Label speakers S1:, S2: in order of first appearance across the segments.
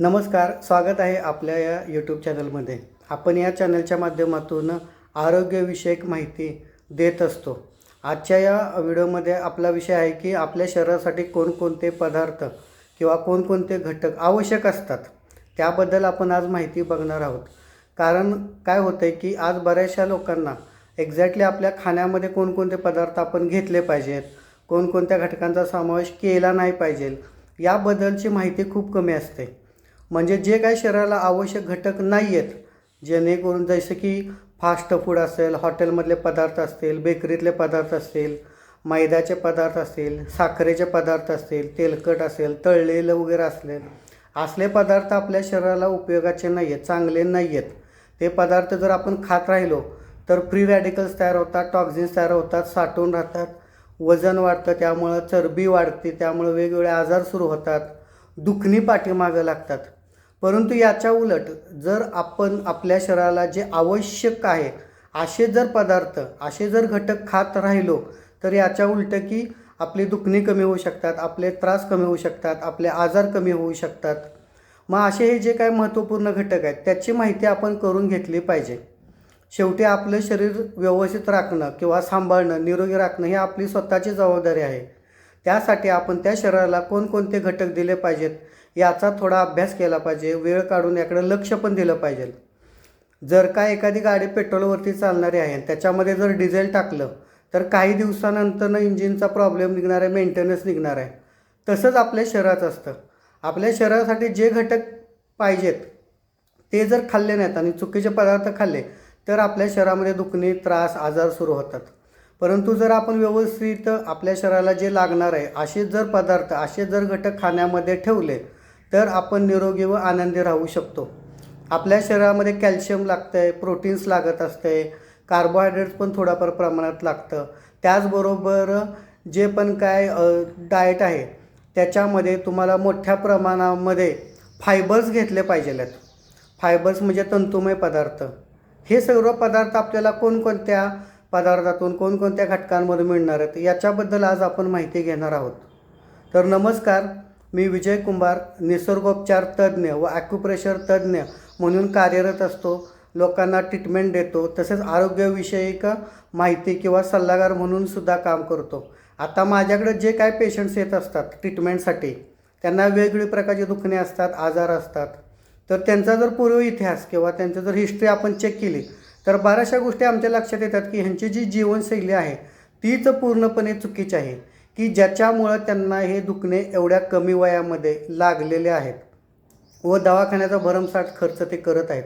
S1: नमस्कार स्वागत आहे आपल्या या यूट्यूब चॅनलमध्ये आपण या चॅनलच्या माध्यमातून आरोग्यविषयक माहिती देत असतो. आजच्या या व्हिडिओमध्ये आपला विषय आहे की आपल्या शरीरासाठी कोणकोणते पदार्थ किंवा कोणकोणते घटक आवश्यक असतात त्याबद्दल आपण आज माहिती बघणार आहोत. कारण काय होतं आहे की आज बऱ्याचशा लोकांना एक्झॅक्टली आपल्या खाण्यामध्ये कोणकोणते पदार्थ आपण घेतले पाहिजेत कोणकोणत्या घटकांचा समावेश केला नाही पाहिजे याबद्दलची माहिती खूप कमी असते. म्हणजे जे काही शरीराला आवश्यक घटक नाही आहेत जेणेकरून जसं की फास्ट फूड असेल हॉटेलमधले पदार्थ असतील बेकरीतले पदार्थ असतील मैद्याचे पदार्थ असतील साखरेचे पदार्थ असतील तेलकट असेल तळलेलं वगैरे असेल असले पदार्थ आपल्या शरीराला उपयोगाचे नाही आहेत चांगले नाही आहेत ते पदार्थ जर आपण खात राहिलो तर फ्री रॅडिकल्स तयार होतात टॉक्झिन्स तयार होतात साठवून राहतात वजन वाढतं त्यामुळं चरबी वाढते त्यामुळं वेगवेगळे आजार सुरू होतात दुखणी पाठीमागं लागतात. परंतु याच्या उलट जर आपण आपल्या शरीराला जे आवश्यक आहे असे जर पदार्थ असे जर घटक खात राहिलो तर याच्या उलट की आपली दुखणी कमी होऊ शकतात आपले त्रास कमी होऊ शकतात आपले आजार कमी होऊ शकतात. मग असे हे जे काही महत्त्वपूर्ण घटक आहेत त्याची माहिती आपण करून घेतली पाहिजे. शेवटी आपलं शरीर व्यवस्थित राखणं किंवा सांभाळणं निरोगी राखणं ही आपली स्वतःची जबाबदारी आहे. त्यासाठी आपण त्या शरीराला कोणकोणते घटक दिले पाहिजेत? याचा थोडा अभ्यास केला पाहिजे वेळ काढून याकडे लक्ष पण दिलं पाहिजे. जर का एखादी गाडी पेट्रोलवरती चालणारी आहे त्याच्यामध्ये जर डिझेल टाकलं तर काही दिवसानंतरनं इंजिनचा प्रॉब्लेम निघणार आहे मेंटेनन्स निघणार आहे. तसंच आपल्या शरीराचं असतं. आपल्या शरीरासाठी जे घटक पाहिजेत ते जर खाल्ले नाहीत आणि चुकीचे पदार्थ खाल्ले तर आपल्या शरीरामध्ये दुखणे त्रास आजार सुरू होतात. परंतु जर आपण व्यवस्थित आपल्या शरीराला जे लागणार आहे असे जर पदार्थ असे जर घटक खाण्यामध्ये ठेवले तर आपण निरोगी व आनंदी राहू शकतो. आपल्या शरीरामध्ये कॅल्शियम लागतं आहे प्रोटीन्स लागत असते कार्बोहायड्रेट्स पण थोडाफार प्रमाणात लागतं. त्याचबरोबर जे पण काय डाएट आहे त्याच्यामध्ये तुम्हाला मोठ्या प्रमाणामध्ये फायबर्स घेतले पाहिजेत फायबर्स म्हणजे तंतुमय पदार्थ. हे सर्व पदार्थ आपल्याला कोणकोणत्या पदार्थातून कोणकोणत्या घटकांमधून मिळणार आहेत याच्याबद्दल आज आपण माहिती घेणार आहोत. तर नमस्कार. मी विजय कुंभार निसर्गोपचार तज्ज्ञ व ॲक्युप्रेशर तज्ज्ञ म्हणून कार्यरत असतो. लोकांना ट्रीटमेंट देतो. तसेच आरोग्यविषयक माहिती किंवा सल्लागार म्हणून सुद्धा काम करतो. आता माझ्याकडे जे काय पेशंट्स येत असतात ट्रीटमेंटसाठी त्यांना वेगवेगळी प्रकारचे दुखणे असतात आजार असतात. तर त्यांचा जर पूर्व इतिहास किंवा त्यांचं जर हिस्ट्री आपण चेक केली तर बऱ्याचशा गोष्टी आमच्या लक्षात येतात की ह्यांची जी जीवनशैली आहे तीच पूर्णपणे चुकीची आहे. की ज्याच्यामुळं त्यांना हे दुखणे एवढ्या कमी वयामध्ये लागलेले आहेत व दवाखान्याचा भरमसाठ खर्च ते करत आहेत.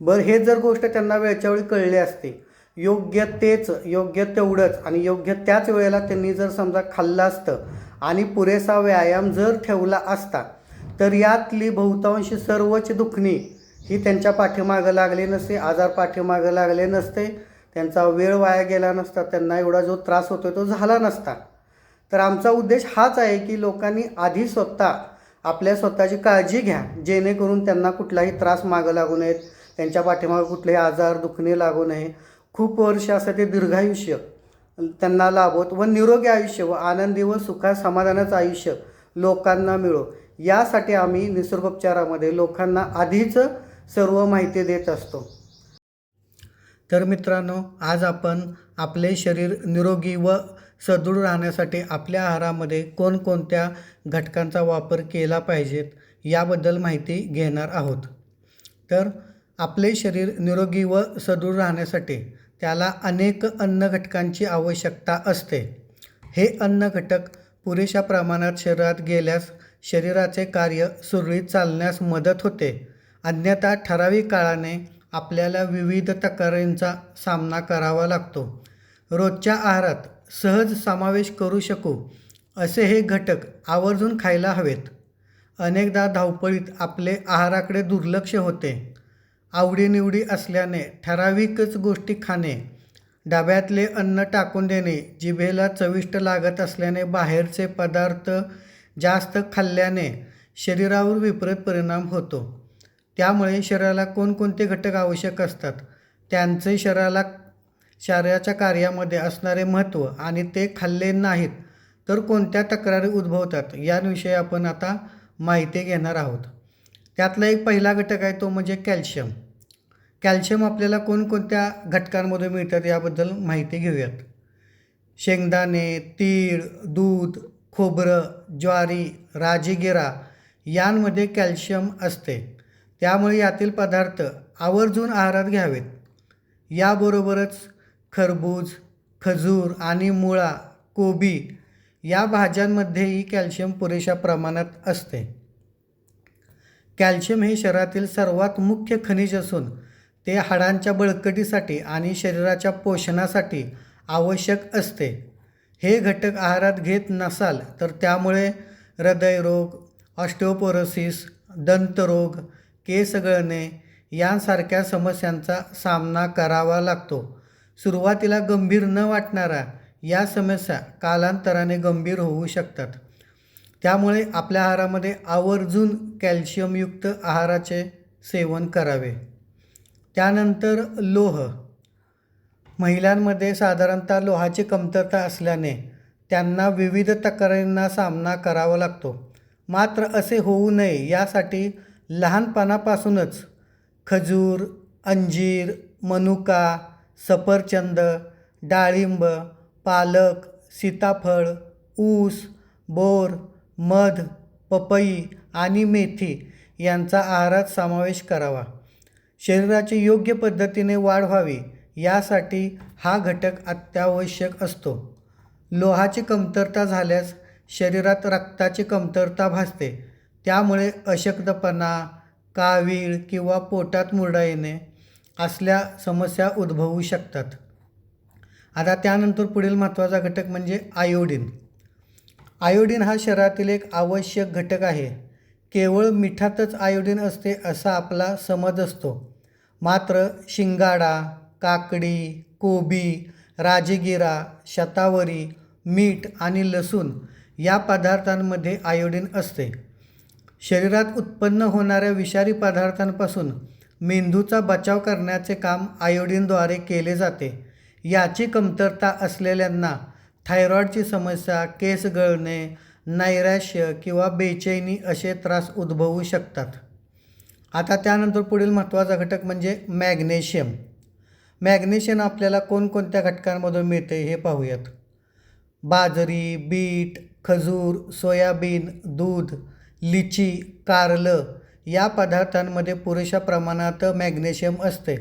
S1: बरं हे जर गोष्ट त्यांना वेळच्या वेळी कळली असते योग्य तेच योग्य तेवढंच आणि योग्य त्याच वेळेला त्यांनी जर समजा खाल्लं असतं आणि पुरेसा व्यायाम जर ठेवला असता तर यातली बहुतांशी सर्वच दुखणी ही त्यांच्या पाठीमागं लागली नसते आजार पाठीमागं लागले नसते त्यांचा वेळ वाया गेला नसता त्यांना एवढा जो त्रास होतो तो झाला नसता. तर आमचा उद्देश हाच आहे की लोकांनी आधी स्वतः आपल्या स्वतःची काळजी घ्या जेणेकरून त्यांना कुठलाही त्रास मागं लागू नयेत त्यांच्या पाठीमागं कुठलेही आजार दुखणे लागू नये. खूप वर्ष असं ते दीर्घायुष्य त्यांना लाभोत व निरोगी आयुष्य व आनंदी व सुखा समाधानाचं आयुष्य लोकांना मिळो. यासाठी आम्ही निसर्गोपचारामध्ये लोकांना आधीच सर्व माहिती देत असतो. तर मित्रांनो आज आपण आपले शरीर निरोगी व सदृढ राहण्यासाठी आपल्या आहारामध्ये कोणकोणत्या घटकांचा वापर केला पाहिजेत याबद्दल माहिती घेणार आहोत. तर आपले शरीर निरोगी व सदृढ राहण्यासाठी त्याला अनेक अन्न घटकांची आवश्यकता असते. हे अन्न घटक पुरेशा प्रमाणात शरीरात गेल्यास शरीराचे कार्य सुरळीत चालण्यास मदत होते. अन्यथा ठराविक काळाने आपल्याला विविध तक्रारींचा सामना करावा लागतो. रोजच्या आहारात सहज समावेश करू शकू असे हे घटक आवर्जून खायला हवेत. अनेकदा धावपळीत आपले आहाराकडे दुर्लक्ष होते. आवडीनिवडी असल्याने ठराविकच गोष्टी खाणे डब्यातले अन्न टाकून देणे जिभेला चविष्ट लागत असल्याने बाहेरचे पदार्थ जास्त खाल्ल्याने शरीरावर विपरीत परिणाम होतो. त्यामुळे शरीराला कोणकोणते घटक आवश्यक असतात? त्यांचे शरीराला शरीराच्या कार्यामध्ये असणारे महत्त्व आणि ते खाल्ले नाहीत तर कोणत्या तक्रारी उद्भवतात याविषयी आपण आता माहिती घेणार आहोत. त्यातला एक पहिला घटक आहे तो म्हणजे कॅल्शियम. कॅल्शियम आपल्याला कोणकोणत्या घटकांमध्ये मिळतात याबद्दल माहिती घेऊयात. शेंगदाणे तीळ दूध खोबरं ज्वारी राजगिरा यांमध्ये कॅल्शियम असते. त्यामुळे यातील पदार्थ आवर्जून आहारात घ्यावेत. याबरोबरच खरबूज खजूर आणि मुळा कोबी या भाज्यांमध्येही कॅल्शियम पुरेशा प्रमाणात असते. कॅल्शियम हे शरीरातील सर्वात मुख्य खनिज असून ते हाडांच्या बळकटीसाठी आणि शरीराच्या पोषणासाठी आवश्यक असते. हे घटक आहारात घेत नसाल तर त्यामुळे हृदयरोग ऑस्टिओपोरोसिस दंतरोग केस गळणे यांसारख्या समस्यांचा सामना करावा लागतो. सुरुवातीला गंभीर न वाटणारा या समस्या कालांतराने गंभीर होऊ शकतात. त्यामुळे आपल्या आहारामध्ये आवर्जून कॅल्शियमयुक्त आहाराचे सेवन करावे. त्यानंतर लोह. महिलांमध्ये साधारणतः लोहाची कमतरता असल्याने त्यांना विविध तक्रारींना सामना करावा लागतो. मात्र असे होऊ नये यासाठी लहानपणापासूनच खजूर अंजीर मनुका सफरचंद डाळिंब पालक सीताफळ ऊस बोर मध पपई आणि मेथी यांचा आहारात समावेश करावा. शरीराची योग्य पद्धतीने वाढ व्हावी यासाठी हा घटक अत्यावश्यक असतो. लोहाची कमतरता झाल्यास शरीरात रक्ताची कमतरता भासते. त्यामुळे अशक्तपणा कावीळ किंवा पोटात मुरडा येणे असल्या समस्या उद्भवू शकतात. आता त्यानंतर पुढील महत्त्वाचा घटक म्हणजे आयोडीन. आयोडीन हा शरीरातील एक आवश्यक घटक आहे. केवळ मिठातच आयोडीन असते असा आपला समज असतो. मात्र शिंगाडा काकडी कोबी राजगिरा शतावरी मीठ आणि लसूण या पदार्थांमध्ये आयोडीन असते. शरीरात उत्पन्न होणाऱ्या विषारी पदार्थांपासून मेंदूचा बचाव करण्याचे काम आयोडीनद्वारे केले जाते. याची कमतरता असलेल्यांना थायरॉईडची समस्या केस गळणे नैराश्य किंवा बेचैनी असे त्रास उद्भवू शकतात. आता त्यानंतर पुढील महत्त्वाचा घटक म्हणजे मॅग्नेशियम. मॅग्नेशियम आपल्याला कोणकोणत्या घटकांमधून मिळते हे पाहूयात. बाजरी बीट खजूर सोयाबीन दूध लिची कारलं या पदार्थांमध्ये पुरेशा प्रमाणात मॅग्नेशियम असते.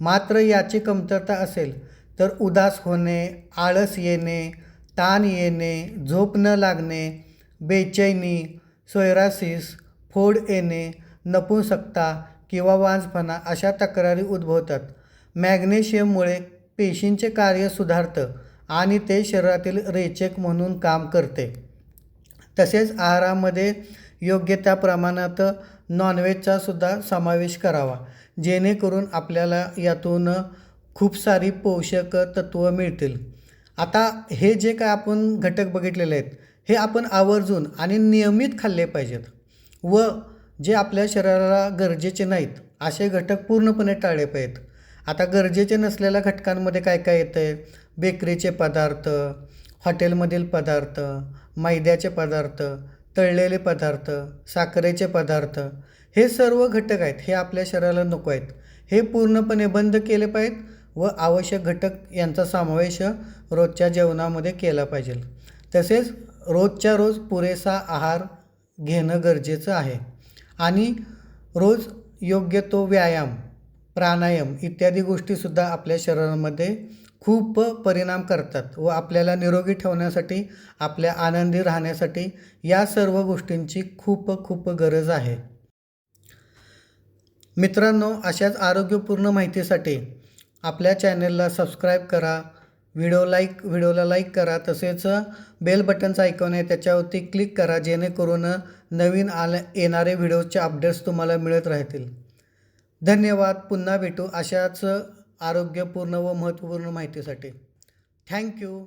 S1: मात्र याची कमतरता असेल तर उदास होणे आळस येणे ताण येणे झोप न लागणे बेचैनी सोयरासिस फोड येणे नपुंसकता किंवा वांजपणा अशा तक्रारी उद्भवतात. मॅग्नेशियममुळे पेशींचे कार्य सुधारतं आणि ते शरीरातील रेचक म्हणून काम करते. तसेच आहारामध्ये योग्य त्या प्रमाणात नॉनव्हेजचा सुद्धा समावेश करावा. जेणेकरून आपल्याला यातून खूप सारी पोषक तत्त्व मिळतील. आता हे जे काय आपण घटक बघितलेले आहेत हे आपण आवर्जून आणि नियमित खाल्ले पाहिजेत. व जे आपल्या शरीराला गरजेचे नाहीत असे घटक पूर्णपणे टाळले पाहिजेत. आता गरजेचे नसलेल्या घटकांमध्ये काय काय येतं आहे बेकरीचे पदार्थ हॉटेलमधील पदार्थ मैद्याचे पदार्थ तळलेले पदार्थ साखरेचे पदार्थ हे सर्व घटक आहेत हे आपल्या शरीराला नको आहेत. हे पूर्णपणे बंद केले पाहिजेत व आवश्यक घटक यांचा समावेश रोजच्या जेवणामध्ये केला पाहिजे. तसेच रोजच्या रोज पुरेसा आहार घेणं गरजेचं आहे. आणि रोज योग्य तो व्यायाम प्राणायाम इत्यादी गोष्टीसुद्धा आपल्या शरीरामध्ये खूप परिणाम करतात व आपल्याला निरोगी ठेवण्यासाठी आपल्या आनंदी राहण्यासाठी या सर्व गोष्टींची खूप खूप गरज आहे. मित्रांनो अशाच आरोग्यपूर्ण माहितीसाठी आपल्या चॅनलला सबस्क्राईब करा व्हिडिओ लाईक व्हिडिओला लाईक करा तसेच बेल बटनचं ऐकून आहे त्याच्यावरती क्लिक करा जेणेकरून नवीन आले येणारे व्हिडिओचे अपडेट्स तुम्हाला मिळत राहतील. धन्यवाद पुन्हा भेटू अशाच आरोग्यपूर्ण व महत्त्वपूर्ण माहितीसाठी. थँक्यू